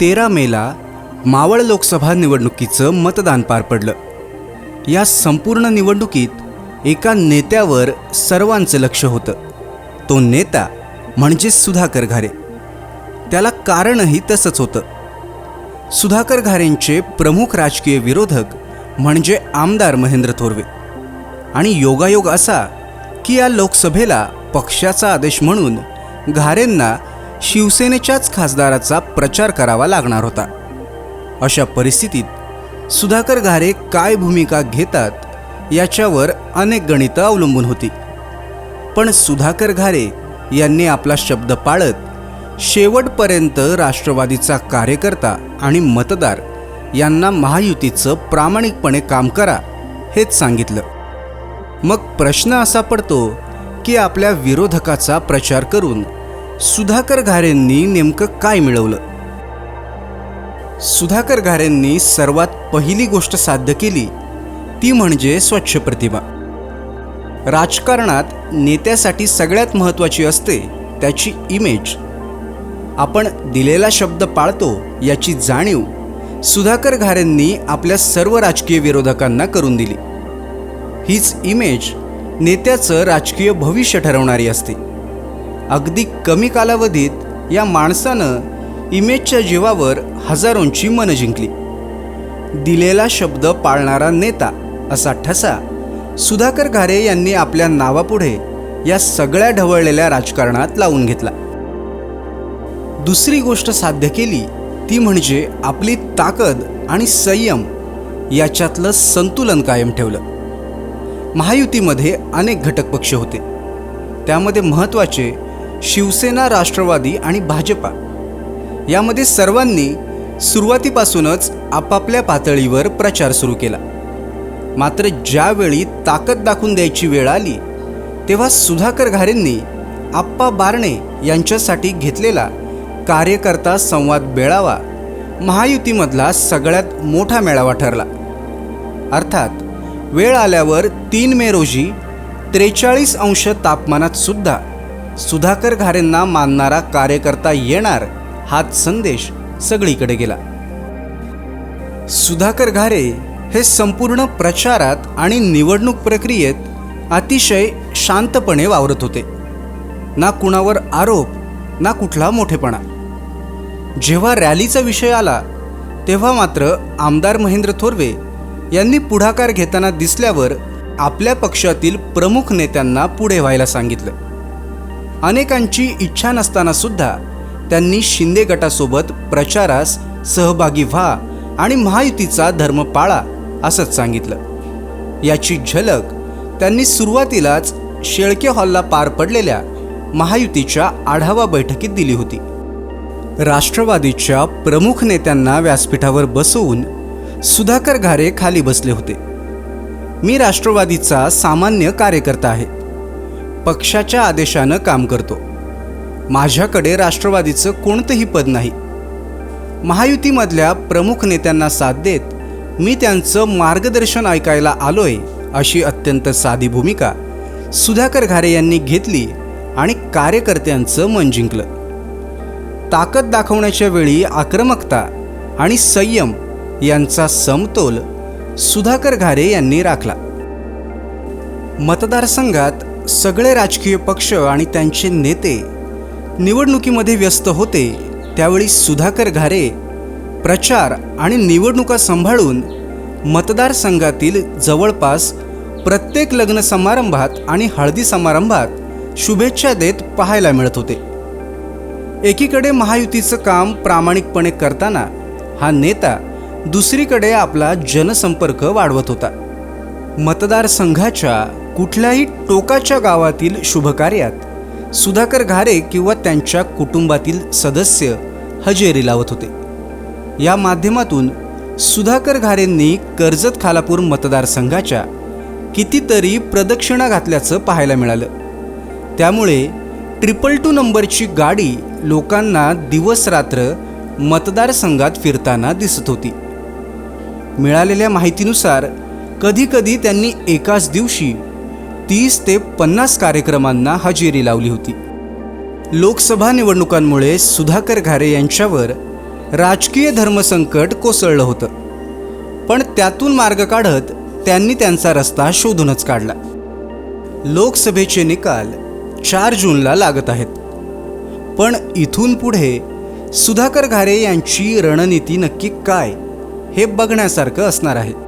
तेरा मेला मावळ लोकसभा निवडणुकीचं मतदान पार पडलं. या संपूर्ण निवडणुकीत एका नेत्यावर सर्वांचं लक्ष होतं. तो नेता म्हणजे सुधाकर घारे. त्याला कारणही तसंच होतं. सुधाकर घारेंचे प्रमुख राजकीय विरोधक म्हणजे आमदार महेंद्र थोरवे. आणि योगायोग असा की या लोकसभेला पक्षाचा आदेश म्हणून घारेंना शिवसेनेच्याच खासदाराचा प्रचार करावा लागणार होता. अशा परिस्थितीत सुधाकर घारे काय भूमिका घेतात याच्यावर अनेक गणितं अवलंबून होती. पण सुधाकर घारे यांनी आपला शब्द पाळत शेवटपर्यंत राष्ट्रवादीचा कार्यकर्ता आणि मतदार यांना महायुतीचं प्रामाणिकपणे काम करा हेच सांगितलं. मग प्रश्न असा पडतो की आपल्या विरोधकाचा प्रचार करून सुधाकर घारेंनी नेमकं काय मिळवलं? सुधाकर घारेंनी सर्वात पहिली गोष्ट साध्य केली ती म्हणजे स्वच्छ प्रतिमा. राजकारणात नेत्यासाठी सगळ्यात महत्त्वाची असते त्याची इमेज आपण दिलेला शब्द पाळतो याची जाणीव सुधाकर घारेंनी आपल्या सर्व राजकीय विरोधकांना करून दिली. हीच इमेज नेत्याचं राजकीय भविष्य ठरवणारी असते. अगदी कमी कालावधीत या माणसानं इमेजच्या जीवावर हजारोंची मनं जिंकली. दिलेला शब्द पाळणारा नेता असा ठसा सुधाकर घारे यांनी आपल्या नावापुढे या सगळ्या ढवळलेल्या राजकारणात लावून घेतला. दुसरी गोष्ट साध्य केली ती म्हणजे आपली ताकद आणि संयम याच्यातलं संतुलन कायम ठेवलं. महायुतीमध्ये अनेक घटक पक्ष होते. त्यामध्ये महत्त्वाचे शिवसेना राष्ट्रवादी आणि भाजपा. यामध्ये सर्वांनी सुरुवातीपासूनच आपापल्या पातळीवर प्रचार सुरू केला. मात्र ज्यावेळी ताकद दाखवून द्यायची वेळ आली तेव्हा सुधाकर घारेंनी आप्पा बारणे यांच्यासाठी घेतलेला कार्यकर्ता संवाद मेळावा महायुतीमधला सगळ्यात मोठा मेळावा ठरला. अर्थात वेळ आल्यावर तीन मे रोजी त्रेचाळीस अंश तापमानात सुद्धा सुधाकर घारेंना मानणारा कार्यकर्ता येणार हाच संदेश सगळीकडे गेला. सुधाकर घारे हे संपूर्ण प्रचारात आणि निवडणूक प्रक्रियेत अतिशय शांतपणे वावरत होते. ना कुणावर आरोप ना कुठला मोठेपणा. जेव्हा रॅलीचा विषय आला तेव्हा मात्र आमदार महेंद्र थोरवे यांनी पुढाकार घेताना दिसल्यावर आपल्या पक्षातील प्रमुख नेत्यांना पुढे व्हायला सांगितलं. अनेकांची इच्छा नसताना सुद्धा त्यांनी शिंदे गटासोबत प्रचारास सहभागी व्हा आणि महायुतीचा धर्म पाळा असंच सांगितलं. याची झलक त्यांनी सुरुवातीलाच शेळके हॉलला पार पडलेल्या महायुतीच्या आढावा बैठकीत दिली होती. राष्ट्रवादीच्या प्रमुख नेत्यांना व्यासपीठावर बसवून सुधाकर घारे खाली बसले होते. मी राष्ट्रवादीचा सामान्य कार्यकर्ता आहे. पक्षाच्या आदेशानं काम करतो. माझ्याकडे राष्ट्रवादीचं कोणतंही पद नाही. महायुतीमधल्या प्रमुख नेत्यांना साथ देत मी त्यांचं मार्गदर्शन ऐकायला आलोय अशी अत्यंत साधी भूमिका सुधाकर घारे यांनी घेतली आणि कार्यकर्त्यांचं मन जिंकलं. ताकद दाखवण्याच्या वेळी आक्रमकता आणि संयम यांचा समतोल सुधाकर घारे यांनी राखला. मतदारसंघात सगळे राजकीय पक्ष आणि त्यांचे नेते निवडणुकीमध्ये व्यस्त होते त्यावेळी सुधाकर घारे प्रचार आणि निवडणुका सांभाळून मतदारसंघातील जवळपास प्रत्येक लग्न समारंभात आणि हळदी समारंभात शुभेच्छा देत पाहायला मिळत होते. एकीकडे महायुतीचं काम प्रामाणिकपणे करताना हा नेता दुसरीकडे आपला जनसंपर्क वाढवत होता. मतदारसंघाच्या कुठल्याही टोकाच्या गावातील शुभकार्यात सुधाकर घारे किंवा त्यांच्या कुटुंबातील सदस्य हजेरी लावत होते. या माध्यमातून सुधाकर घारेंनी कर्जत खालापूर मतदारसंघाच्या कितीतरी प्रदक्षिणा घातल्याचं पाहायला मिळालं. त्यामुळे ट्रिपल टू नंबरची गाडी लोकांना दिवस रात्र मतदारसंघात फिरताना दिसत होती. मिळालेल्या माहितीनुसार कधीकधी त्यांनी एकाच दिवशी तीस ते पन्नास कार्यक्रमांना हजेरी लावली होती. लोकसभा निवडणुकांमुळे सुधाकर घारे यांच्यावर राजकीय धर्मसंकट कोसळलं होतं. पण त्यातून मार्ग काढत त्यांनी त्यांचा रस्ता शोधूनच काढला. लोकसभेचे निकाल चार जूनला लागत आहेत. पण इथून पुढे सुधाकर घारे यांची रणनीती नक्की काय हे बघण्यासारखं असणार आहे.